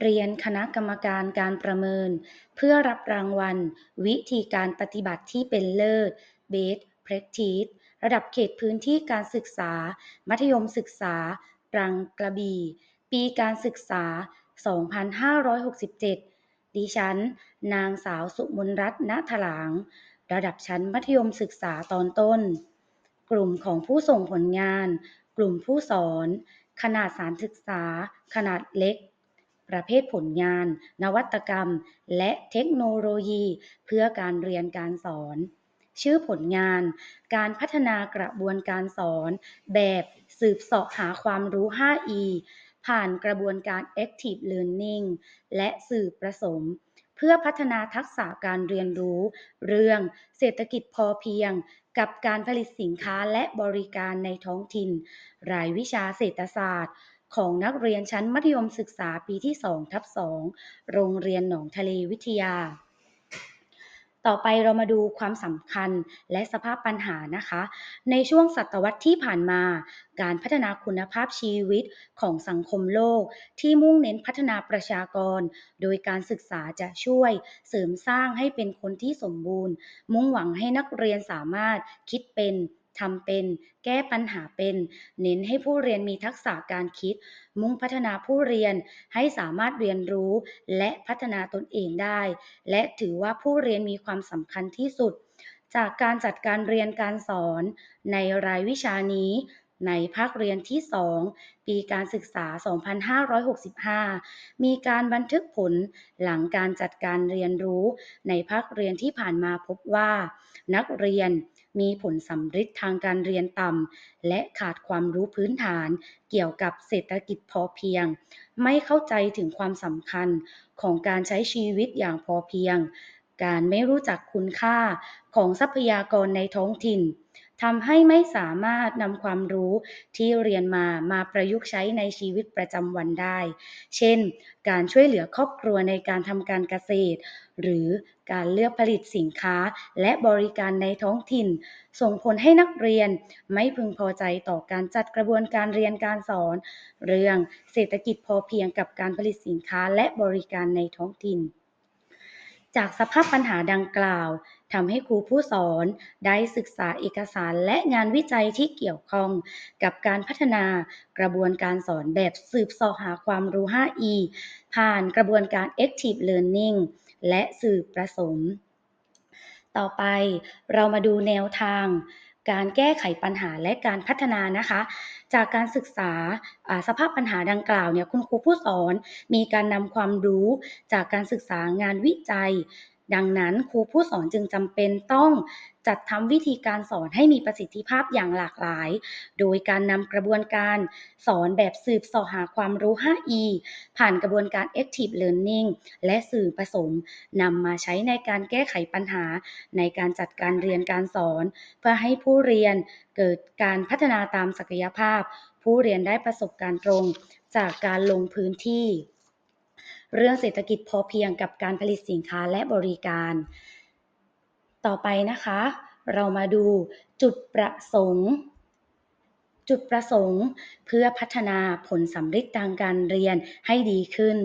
เรียนคณะกรรมการการประเมิน เพื่อรับรางวัล วิธีการปฏิบัติที่เป็นเลิศ Best Practice ระดับเขตพื้นที่การศึกษา มัธยมศึกษาตรังกระบี่ ปีการศึกษา 2567 ดิฉัน นางสาวสุมนรัตน์ณถลาง ระดับชั้นมัธยมศึกษาตอนต้น กลุ่มของผู้ส่งผลงาน กลุ่มผู้สอน ขนาดสารศึกษา ขนาดเล็ก ประเภทผลงาน นวัตกรรม และเทคโนโลยี เพื่อการเรียนการสอน ชื่อผลงาน การพัฒนากระบวนการสอน แบบสืบเสาะหาความรู้ 5E ผ่านกระบวนการ Active Learning และสื่อประสม เพื่อพัฒนาทักษะการเรียนรู้ เรื่องเศรษฐกิจพอเพียง กับการผลิตสินค้าและบริการในท้องถิ่น รายวิชาเศรษฐศาสตร์ ของนักเรียนชั้นมัธยมศึกษาปีที่2ทับ2โรงเรียนหนองทะเลวิทยา ต่อไปเรามาดูความสำคัญและสภาพปัญหานะคะ ในช่วงศตวรรษที่ผ่านมา การพัฒนาคุณภาพชีวิตของสังคมโลก ที่มุ่งเน้นพัฒนาประชากร โดยการศึกษาจะช่วยเสริมสร้างให้เป็นคนที่สมบูรณ์ มุ่งหวังให้นักเรียนสามารถคิดเป็น ทำเป็น แก้ปัญหาเป็น เน้นให้ผู้เรียนมีทักษะการคิด มุ่งพัฒนาผู้เรียนให้สามารถเรียนรู้ และพัฒนาตนเองได้ และถือว่าผู้เรียนมีความสำคัญที่สุด จากการจัดการเรียนการสอนในรายวิชานี้ ในภาคเรียนที่ 2 ปีการศึกษา 2565 มีการบันทึกผลหลังการจัดการเรียนรู้ในภาคเรียนที่ผ่านมาพบว่า นักเรียนมีผลสัมฤทธิ์ทางการเรียนต่ำและขาดความรู้พื้นฐานเกี่ยวกับเศรษฐกิจพอเพียง ไม่เข้าใจถึงความสำคัญของการใช้ชีวิตอย่างพอเพียง การไม่รู้จักคุณค่าของทรัพยากรในท้องถิ่นทำให้ไม่สามารถนำความรู้ที่เรียนมามาประยุกต์ใช้ในชีวิตประจำวันได้ เช่น การช่วยเหลือครอบครัวในการทำการเกษตร หรือการเลือกผลิตสินค้าและบริการในท้องถิ่น ส่งผลให้นักเรียนไม่พึงพอใจต่อการจัดกระบวนการเรียนการสอน เรื่องเศรษฐกิจพอเพียงกับการผลิตสินค้าและบริการในท้องถิ่น จากสภาพปัญหาดังกล่าวทำให้ครูผู้สอนได้ศึกษาเอกสารและงานวิจัยที่เกี่ยวข้องกับการพัฒนากระบวนการสอนแบบสืบสอหาความรู้ 5E ผ่านกระบวนการ Active Learning และสื่อประสม ต่อไปเรามาดูแนวทาง การแก้ไขปัญหาและการพัฒนานะคะ จากการศึกษาสภาพปัญหาดังกล่าวเนี่ยคุณครูผู้สอน มีการนำความรู้จากการศึกษางานวิจัย ดังนั้นครูผู้สอนจึงจำเป็นต้องจัดทำวิธีการสอนให้มีประสิทธิภาพอย่างหลากหลาย โดยการนำกระบวนการสอนแบบสืบสอหาความรู้ 5E ผ่านกระบวนการ Active Learning และสื่อผสมนำมาใช้ในการแก้ไขปัญหา ในการจัดการเรียนการสอน เพื่อให้ผู้เรียนเกิดการพัฒนาตามศักยภาพ ผู้เรียนได้ประสบการณ์ตรงจากการลงพื้นที่ เรื่องเศรษฐกิจพอเพียงกับการผลิตสินค้าและบริการ ต่อไปนะคะ เรามาดูจุดประสงค์ จุดประสงค์เพื่อพัฒนาผลสำฤทธิ์ทางการเรียนให้ดีขึ้น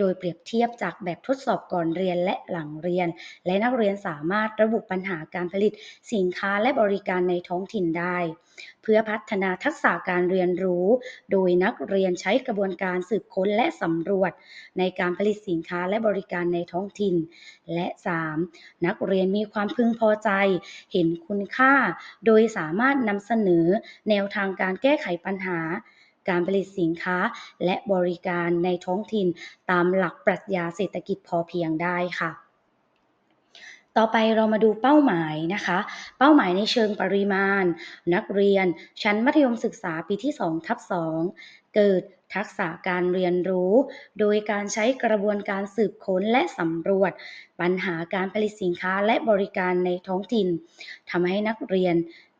โดยเปรียบเทียบจากแบบทดสอบก่อนเรียนและหลังเรียน และนักเรียนสามารถระบุปัญหาการผลิตสินค้าและบริการในท้องถิ่นได้ เพื่อพัฒนาทักษะการเรียนรู้ โดยนักเรียนใช้กระบวนการสืบค้นและสำรวจ ในการผลิตสินค้าและบริการในท้องถิ่น และ 3. นักเรียนมีความพึงพอใจ เห็นคุณค่า โดยสามารถนำเสนอแนวทางการแก้ไขปัญหา การผลิตสินค้าและบริการในท้องถิ่นตามหลักปรัชญาเศรษฐกิจพอเพียงได้ค่ะต่อไปเรามาดูเป้าหมายนะคะ เป้าหมายในเชิงปริมาณ นักเรียน ชั้นมัธยมศึกษาปีที่2ทับ2เกิดทักษะการเรียนรู้ โดยการใช้กระบวนการสืบค้นและสำรวจ ปัญหาการผลิตสินค้าและบริการในท้องถิ่นทำให้นักเรียน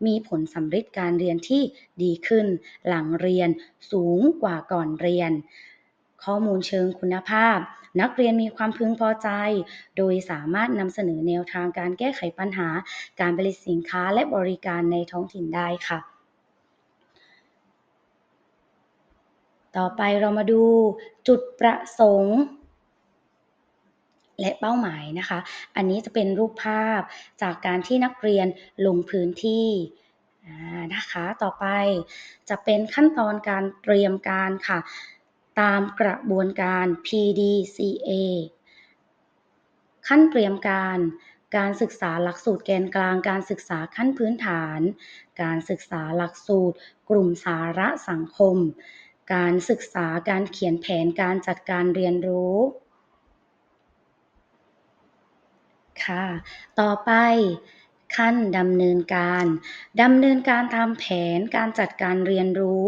มีผลสำเร็จการเรียนที่ดีขึ้น หลังเรียนสูงกว่าก่อนเรียน ข้อมูลเชิงคุณภาพ นักเรียนมีความพึงพอใจ โดยสามารถนำเสนอแนวทางการแก้ไขปัญหา การผลิตสินค้าและบริการในท้องถิ่นได้ค่ะต่อไปเรามาดูจุดประสงค์ และเป้าหมายนะคะ อันนี้จะเป็นรูปภาพจากการที่นักเรียนลงพื้นที่นะคะ ต่อไปจะเป็นขั้นตอนการเตรียมการค่ะ ตามกระบวนการ PDCA ขั้นเตรียมการการศึกษาหลักสูตรแกนกลาง การศึกษาขั้นพื้นฐาน การศึกษาหลักสูตร กลุ่มสาระสังคม การศึกษาการเขียนแผนการจัดการเรียนรู้ ค่ะ ต่อไปขั้นดำเนินการดำเนินการตามแผนการจัดการเรียนรู้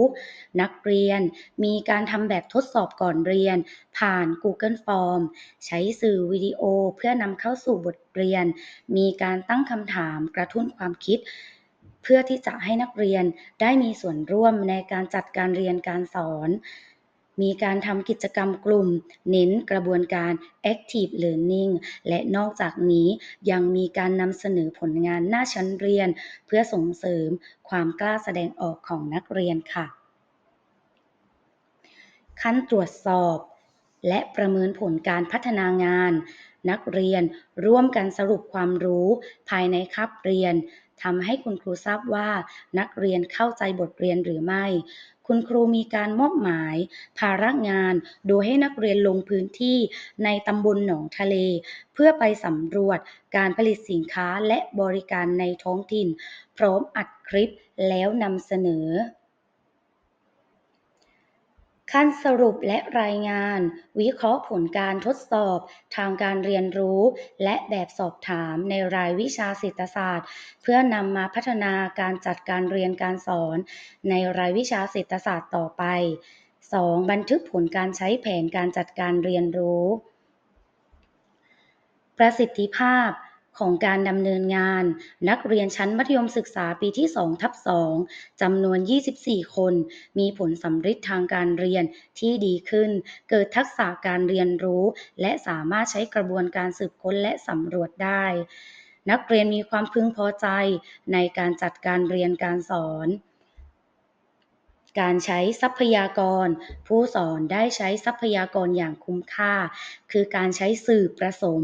นักเรียนมีการทำแบบทดสอบก่อนเรียน ผ่าน Google Form ใช้สื่อวิดีโอเพื่อนำเข้าสู่บทเรียน มีการตั้งคำถามกระตุ้นความคิด เพื่อที่จะให้นักเรียนได้มีส่วนร่วมในการจัดการเรียนการสอน มีการทำกิจกรรมกลุ่ม เน้นกระบวนการ active learning และนอกจากนี้ยังมีการนำเสนอผลงานหน้าชั้นเรียน เพื่อส่งเสริมความกล้าแสดงออกของนักเรียนค่ะ ขั้นตรวจสอบ และประเมินผลการพัฒนางาน นักเรียนร่วมกันสรุปความรู้ ภายในคาบเรียนทำให้คุณครูทราบว่านักเรียนเข้าใจบทเรียนหรือไม่คุณครูมีการมอบหมาย ภาระงาน โดยให้นักเรียนลงพื้นที่ในตำบลหนองทะเล เพื่อไปสำรวจการผลิตสินค้าและบริการในท้องถิ่น พร้อมอัดคลิปแล้วนำเสนอ ขั้นสรุปและรายงาน วิเคราะห์ผลการทดสอบ ทางการเรียนรู้ และแบบสอบถามในรายวิชาเศรษฐศาสตร์ เพื่อนำมาพัฒนาการจัดการเรียนการสอน ในรายวิชาเศรษฐศาสตร์ต่อไป 2. บันทึกผลการใช้แผนการจัดการเรียนรู้ ประสิทธิภาพ ของการดำเนินงาน นักเรียนชั้นมัธยมศึกษาปีที่ 2 ทับ 2จำนวน 24 คน มีผลสำฤทธิ์ทางการเรียนที่ดีขึ้น เกิดทักษะการเรียนรู้ และสามารถใช้กระบวนการสืบค้นและสำรวจได้ นักเรียนมีความพึงพอใจในการจัดการเรียนการสอน การใช้ทรัพยากร ผู้สอนได้ใช้ทรัพยากรอย่างคุ้มค่า คือการใช้สื่อประสม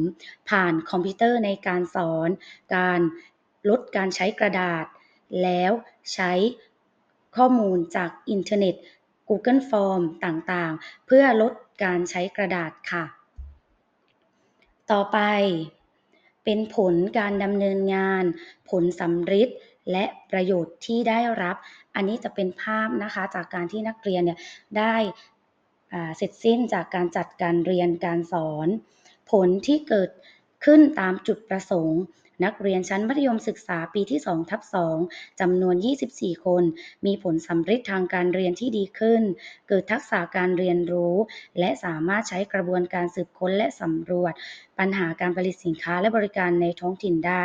ผ่านคอมพิวเตอร์ในการสอน การลดการใช้กระดาษ แล้วใช้ข้อมูลจากอินเทอร์เน็ต Google Form ต่างๆ เพื่อลดการใช้กระดาษค่ะ ต่อไปเป็นผลการดำเนินงาน ผลสำฤทธิ์ และประโยชน์ที่ได้รับ อันนี้จะเป็นภาพนะคะจากการที่นักเรียนเนี่ยได้เสร็จสิ้นจากการจัดการเรียนการสอน ผลที่เกิดขึ้นตามจุดประสงค์ นักเรียนชั้นมัธยมศึกษาปีที่2ทับ2จำนวน 24 คน มีผลสำเร็จทางการเรียนที่ดีขึ้น เกิดทักษะการเรียนรู้ และสามารถใช้กระบวนการสืบค้นและสำรวจ ปัญหาการผลิตสินค้าและบริการในท้องถิ่นได้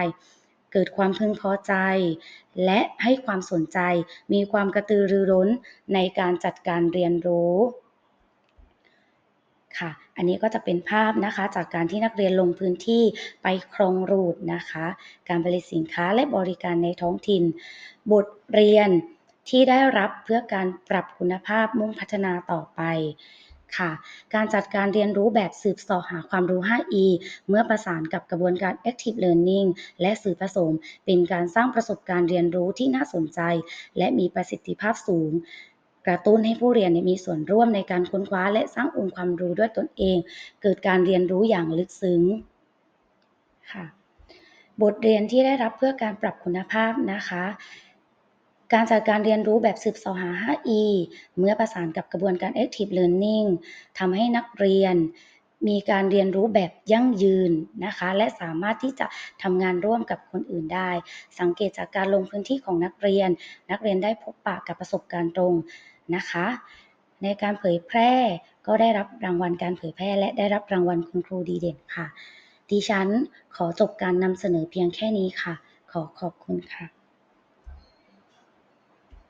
เกิดความพึงพอใจ และให้ความสนใจ มีความกระตือรือร้นในการจัดการเรียนรู้ค่ะ อันนี้ก็จะเป็นภาพนะคะจากการที่นักเรียนลงพื้นที่ไปครองรูทนะคะ การผลิตสินค้าและบริการในท้องถิ่น บทเรียนที่ได้รับเพื่อการปรับคุณภาพมุ่งพัฒนาต่อไป ค่ะ การจัดการเรียนรู้แบบสืบสอหาความรู้ 5E เมื่อประสานกับกระบวนการ Active Learning และสื่อผสม เป็นการสร้างประสบการณ์เรียนรู้ที่น่าสนใจ และมีประสิทธิภาพสูงกระตุ้นให้ผู้เรียนมีส่วนร่วมในการค้นคว้า และสร้างองค์ความรู้ด้วยตนเอง เกิดการเรียนรู้อย่างลึกซึ้งค่ะ บทเรียนที่ได้รับเพื่อการปรับคุณภาพนะคะ การจัดการเรียนรู้แบบสืบสอหา 5E เมื่อประสานกับกระบวนการ Active Learning ทำให้นักเรียนมีการเรียนรู้แบบยั่งยืนนะคะ และสามารถที่จะทำงานร่วมกับคนอื่นได้ สังเกตจากการลงพื้นที่ของนักเรียน นักเรียนได้พบปะกับประสบการณ์ตรงนะคะ ในการเผยแพร่ก็ได้รับรางวัลการเผยแพร่ และได้รับรางวัลคุณครูดีเด่นค่ะ ดิฉันขอจบการนำเสนอเพียงแค่นี้ค่ะ ขอขอบคุณค่ะ